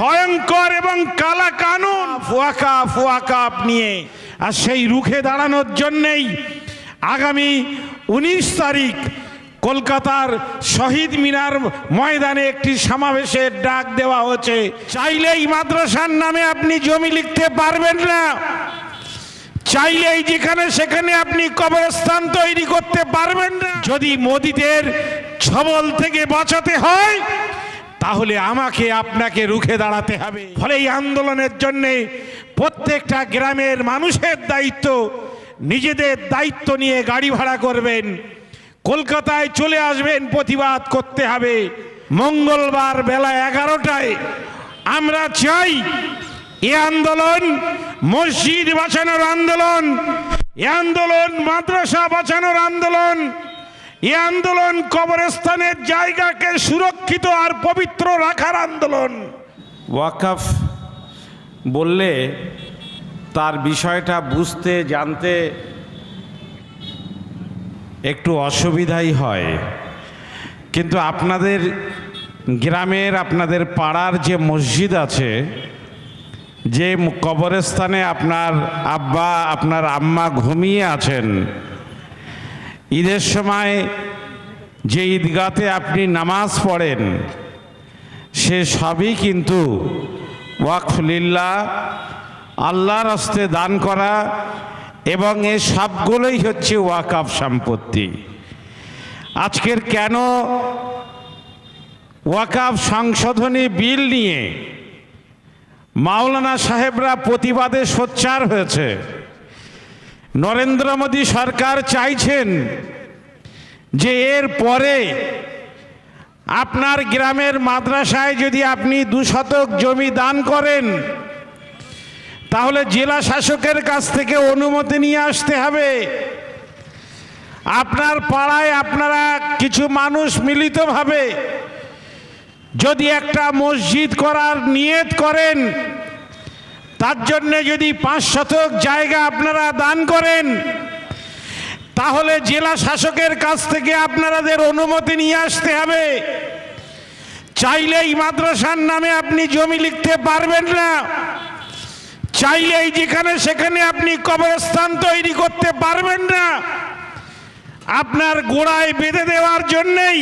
ভয়ঙ্কর এবং কালা কানুন। ফুয়াকা ফুয়াকাপ নিয়ে। আর সেই রুখে দাঁড়ানোর জন্যেই আগামী উনিশ তারিখ কলকাতার শহীদ মিনার ময়দানে একটি সমাবেশের ডাক দেওয়া হচ্ছে। চাইলেই মাদ্রাসার নামে আপনি জমি লিখতে পারবেন না। চাইলেই যেখানে সেখানে আপনি কবরস্থান তৈরি করতে পারবেন না। যদি মোদিদের ছবল থেকে বাঁচাতে হয় তাহলে আমাকে আপনাকে রুখে দাঁড়াতে হবে। ফলে এই আন্দোলনের জন্য প্রত্যেকটা গ্রামের মানুষের দায়িত্ব, নিজেদের দায়িত্ব নিয়ে গাড়ি ভাড়া করবেন। কলকাতায় চলে আসবেন, প্রতিবাদ করতে হবে। মঙ্গলবার বেলা এগারোটায় আমরা চাই এ আন্দোলন, মসজিদ বাঁচানোর আন্দোলন, এ আন্দোলন, মাদ্রাসা বাঁচানোর আন্দোলন এ আন্দোলন কবরস্থানের জায়গাকে সুরক্ষিত আর পবিত্র রাখার আন্দোলন। ওয়াকাফ বললে তার বিষয়টা বুঝতে, জানতে একটু অসুবিধাই হয়। কিন্তু আপনাদের গ্রামের, আপনাদের পাড়ার যে মসজিদ আছে, যে কবরস্থানে আপনার আব্বা, আপনার আম্মা ঘুমিয়ে আছেন ঈদের সময় যে ঈদগাতে আপনি নামাজ পড়েন, সে সবই কিন্তু ওয়াকফ লিল্লাহ আল্লাহর হস্তে দান করা এবং এ সবগুলোই হচ্ছে ওয়াকাফ সম্পত্তি। আজকের কেন ওয়াকাফ সংশোধনী বিল নিয়ে মাওলানা সাহেবরা প্রতিবাদে সোচ্চার হয়েছে? নরেন্দ্র মোদী সরকার চাইছেন যে এর পরে আপনার গ্রামের মাদ্রাসায় যদি আপনি দু শতক জমি দান করেন, তাহলে জেলা শাসকের কাছ থেকে অনুমতি নিয়ে আসতে হবে। আপনার পাড়ায় আপনারা কিছু মানুষ মিলিতভাবে যদি একটা মসজিদ করার নিয়ত করেন তার জন্য যদি পাঁচ শতক জায়গা আপনারা দান করেন, তাহলে জেলা শাসকের কাছ থেকে আপনাদের অনুমতি নিয়ে আসতে হবে। চাইলেই মাদ্রাসার নামে আপনি জমি লিখতে পারবেন না। চাইলেই যেখানে সেখানে আপনি কবরস্থান তৈরি করতে পারবেন না। আপনার গোড়ায় বেঁধে দেওয়ার জন্যেই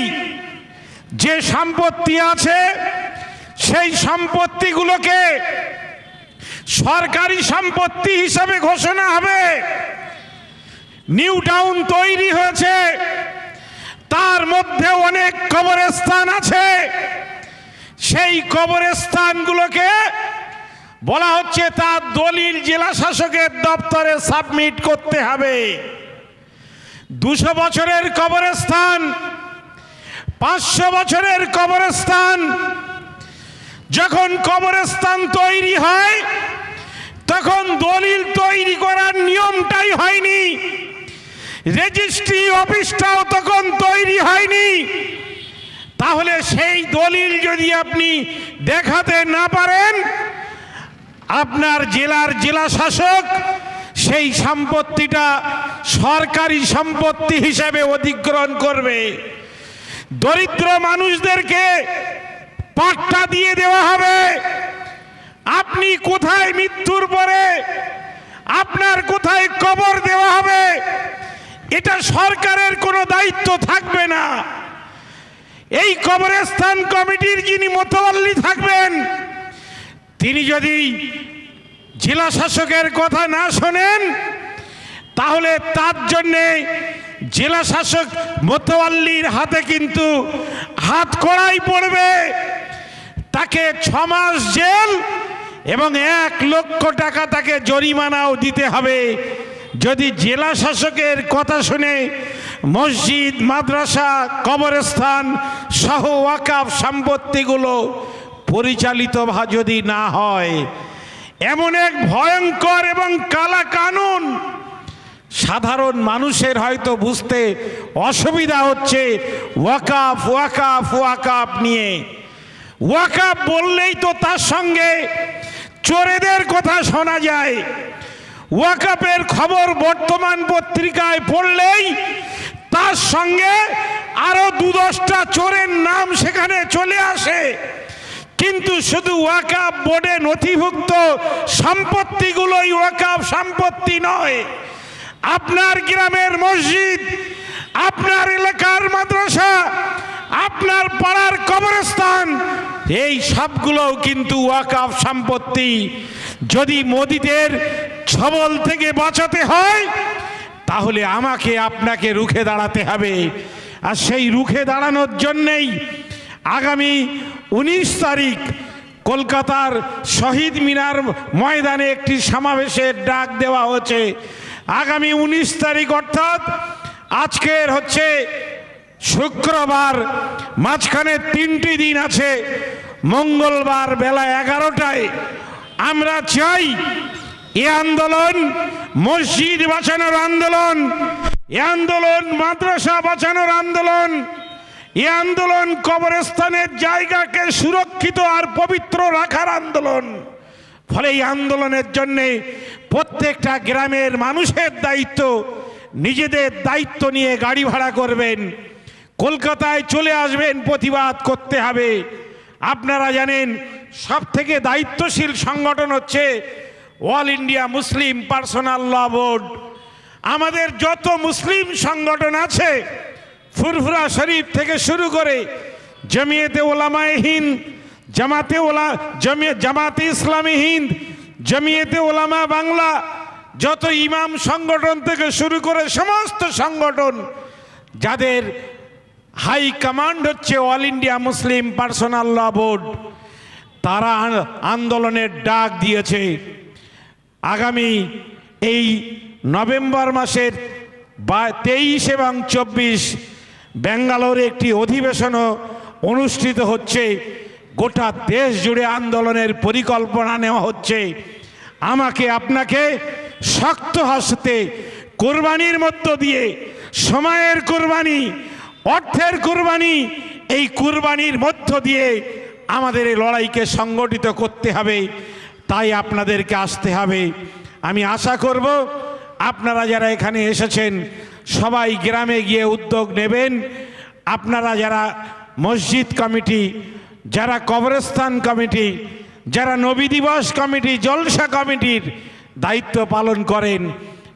যে সম্পত্তি আছে, সেই সম্পত্তিগুলোকে সরকারি সম্পত্তি হিসাবে ঘোষণা হবে। নিউ টাউন তৈরি হয়েছে। তার মধ্যে অনেক কবরস্থান আছে। সেই কবরস্থানগুলোকে বলা হচ্ছে তার দলিল জেলা শাসকের দপ্তরে সাবমিট করতে হবে। দুশো বছরের কবরস্থান, পাঁচশো বছরের কবরস্থান। যখন কবরস্থান তৈরি হয় তখন দলিল তৈরি করার নিয়মটাই হয়নি রেজিস্ট্রি অফিসটাও তখন তৈরি হয়নি, তাহলে সেই দলিল যদি আপনি দেখাতে না পারেন, আপনার জেলার জেলা শাসক সেই সম্পত্তিটা সরকারি সম্পত্তি হিসেবে অধিগ্রহণ করবে। দরিদ্র মানুষদেরকে পাট্টা দিয়ে দেওয়া হবে। আপনি কোথায় মৃত্যুর পরে? আপনার কোথায় কবর দেওয়া হবে? এটা সরকারের কোনো দায়িত্ব থাকবে না। এই কবরস্থান কমিটির যিনি মোতওয়াল্লি থাকবেন, তিনি যদি জেলা শাসকের কথা না শোনেন, তাহলে তার জন্যে জেলা শাসক মোতওয়াল্লির হাতে কিন্তু হাত কড়াই পড়বে। তাকে ছ মাস জেল এবং এক লক্ষ টাকা তাকে জরিমানাও দিতে হবে। যদি জেলা শাসকের কথা শুনে মসজিদ, মাদ্রাসা, কবরস্থান সহ ওয়াকাফ সম্পত্তিগুলো পরিচালিত যদি না হয়, এমন এক ভয়ঙ্কর এবং কালা কানুন সাধারণ মানুষের হয়তো বুঝতে অসুবিধা হচ্ছে ওয়াকাফ ওয়াকাফ ওয়াকাফ নিয়ে। ওয়াকাফ বললেই তো তার সঙ্গে চোরেদের কথা শোনা যায়। ওয়াকাপের খবর বর্তমান পত্রিকায় পড়লেই তার সঙ্গে আরও দু দশটা চোরের নাম সেখানে চলে আসে। কিন্তু শুধু ওয়াকাফ বোর্ডে নথিভুক্ত সম্পত্তিগুলোই ওয়াকাফ সম্পত্তি নয়। আপনার গ্রামের মসজিদ, আপনার এলাকার মাদ্রাসা, আপনার পাড়ার কবরস্থান এই সবগুলোও কিন্তু ওয়াকাফ সম্পত্তি। যদি মোদিদের ছবল থেকে বাঁচাতে হয়, তাহলে আমাকে আপনাকে রুখে দাঁড়াতে হবে। আর সেই রুখে দাঁড়ানোর জন্যেই আগামী উনিশ তারিখ কলকাতার শহীদ মিনার ময়দানে একটি সমাবেশের ডাক দেওয়া হয়েছে। আগামী উনিশ তারিখ অর্থাৎ আজকের হচ্ছে শুক্রবার, মাঝখানে তিনটি দিন আছে। মঙ্গলবার বেলা এগারোটায় আমরা চাই এ আন্দোলন, মসজিদ বাঁচানোর আন্দোলন, এ আন্দোলন, মাদ্রাসা বাঁচানোর আন্দোলন, এ আন্দোলন কবরস্থানের জায়গাকে সুরক্ষিত আর পবিত্র রাখার আন্দোলন। ফলে এই আন্দোলনের জন্যে প্রত্যেকটা গ্রামের মানুষের দায়িত্ব, নিজেদের দায়িত্ব নিয়ে গাড়ি ভাড়া করবেন। কলকাতায় চলে আসবেন, প্রতিবাদ করতে হবে। আপনারা জানেন সব থেকে দায়িত্বশীল সংগঠন হচ্ছে all India Muslim personal law board আমাদের যত মুসলিম সংগঠন আছে, ফুরফুরা শরীফ থেকে শুরু করে জমিয়েতে ওলামায়ে হিন্দ, জামাতে ওলা জমি জামাতে ইসলামী হিন্দ, জমিয়েতে ওলামা বাংলা, যত ইমাম সংগঠন থেকে শুরু করে সমস্ত সংগঠন, যাদের হাই কমান্ড হচ্ছে all India Muslim personal law board. তারা আন্দোলনের ডাক দিয়েছে। আগামী এই নভেম্বর মাসের বা তেইশ এবং চব্বিশ ব্যাঙ্গালোরে একটি অধিবেশনও অনুষ্ঠিত হচ্ছে। গোটা দেশ জুড়ে আন্দোলনের পরিকল্পনা নেওয়া হচ্ছে। আমাকে আপনাকে শক্ত হস্তে, কোরবানির মধ্য দিয়ে সময়ের কোরবানি অর্থের কুরবানি, এই কোরবানির মধ্য দিয়ে আমাদের এই লড়াইকে সংগঠিত করতে হবে, তাই আপনাদেরকে আসতে হবে। আমি আশা করব, আপনারা যারা এখানে এসেছেন, সবাই গ্রামে গিয়ে উদ্যোগ নেবেন। আপনারা যারা মসজিদ কমিটি, যারা কবরস্থান কমিটি, যারা নবী দিবস কমিটি, জলসা কমিটির দায়িত্ব পালন করেন,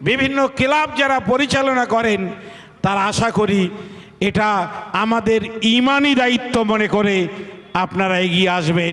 বিভিন্ন ক্লাব যারা পরিচালনা করেন, তারা আশা করি এটা আমাদের ইমানি দায়িত্ব মনে করে আপনারা এগিয়ে আসবেন।